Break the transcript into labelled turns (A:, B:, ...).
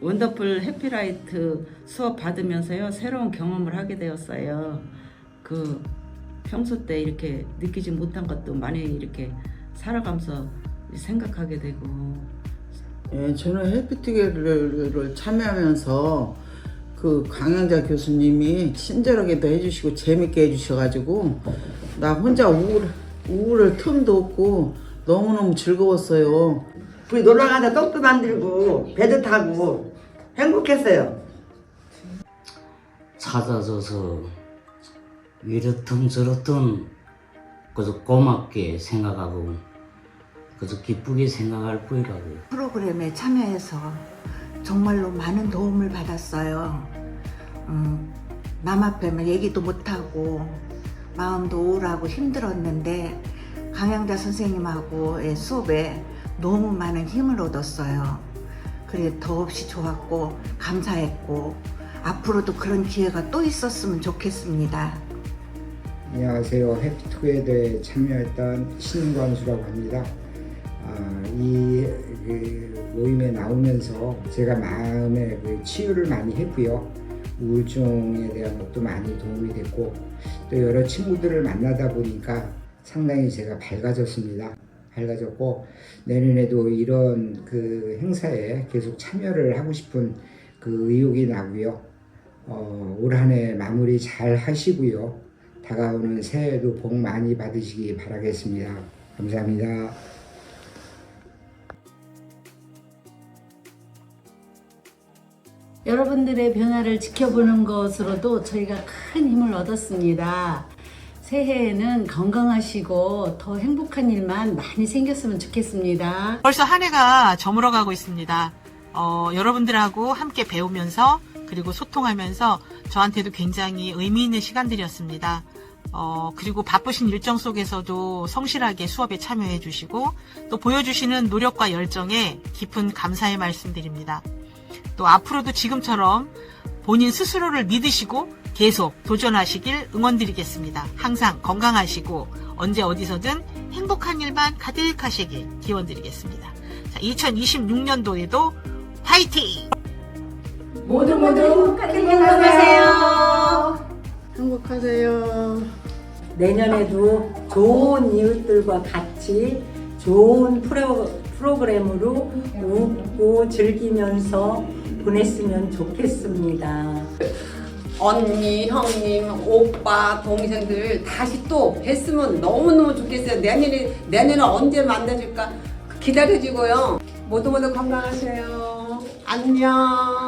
A: 원더풀 해피라이트 수업 받으면서요 새로운 경험을 하게 되었어요. 그 평소 때 이렇게 느끼지 못한 것도 많이 이렇게 살아가면서 생각하게 되고
B: 예, 저는 해피투게더를 참여하면서 그 강양자 교수님이 친절하게도 해주시고 재밌게 해주셔가지고 나 혼자 우울, 우울할 틈도 없고 너무너무 즐거웠어요.
C: 우리 놀러 가서 떡도 만들고 배도 타고 행복했어요.
D: 찾아줘서 이렇든 저렇든 그저 고맙게 생각하고 그저 기쁘게 생각할 뿐이라고
E: 프로그램에 참여해서 정말로 많은 도움을 받았어요. 음, 남 앞에만 얘기도 못하고 마음도 우울하고 힘들었는데 강양자 선생님하고의 수업에 너무 많은 힘을 얻었어요. 그래 더없이 좋았고 감사했고 앞으로도 그런 기회가 또 있었으면 좋겠습니다.
F: 안녕하세요. 해피투게더에 참여했던 신관수라고 합니다. 아, 이 그, 모임에 나오면서 제가 마음의 그 치유를 많이 했고요. 우울증에 대한 것도 많이 도움이 됐고 또 여러 친구들을 만나다 보니까 상당히 제가 밝아졌습니다. 밝아졌고 내년에도 이런 그 행사에 계속 참여를 하고 싶은 그 의욕이 나고요. 어, 올 한 해 마무리 잘 하시고요. 다가오는 새해에도 복 많이 받으시기 바라겠습니다. 감사합니다.
G: 여러분들의 변화를 지켜보는 것으로도 저희가 큰 힘을 얻었습니다. 새해에는 건강하시고 더 행복한 일만 많이 생겼으면 좋겠습니다.
H: 벌써 한 해가 저물어가고 있습니다. 어, 여러분들하고 함께 배우면서 그리고 소통하면서 저한테도 굉장히 의미 있는 시간들이었습니다. 어, 그리고 바쁘신 일정 속에서도 성실하게 수업에 참여해 주시고 또 보여주시는 노력과 열정에 깊은 감사의 말씀드립니다. 또 앞으로도 지금처럼 본인 스스로를 믿으시고 계속 도전하시길 응원드리겠습니다. 항상 건강하시고 언제 어디서든 행복한 일만 가득하시길 기원드리겠습니다. 자, 2026년도에도 화이팅!
G: 모두 모두 행복하세요.
B: 행복하세요.
I: 내년에도 좋은 이웃들과 같이 좋은 프로, 프로그램으로 웃고 즐기면서 보냈으면 좋겠습니다.
J: 언니, 형님, 오빠, 동생들 다시 또 뵀으면 너무너무 좋겠어요. 내년에, 내년에 언제 만나줄까 기다려지고요. 모두 모두 건강하세요. 안녕.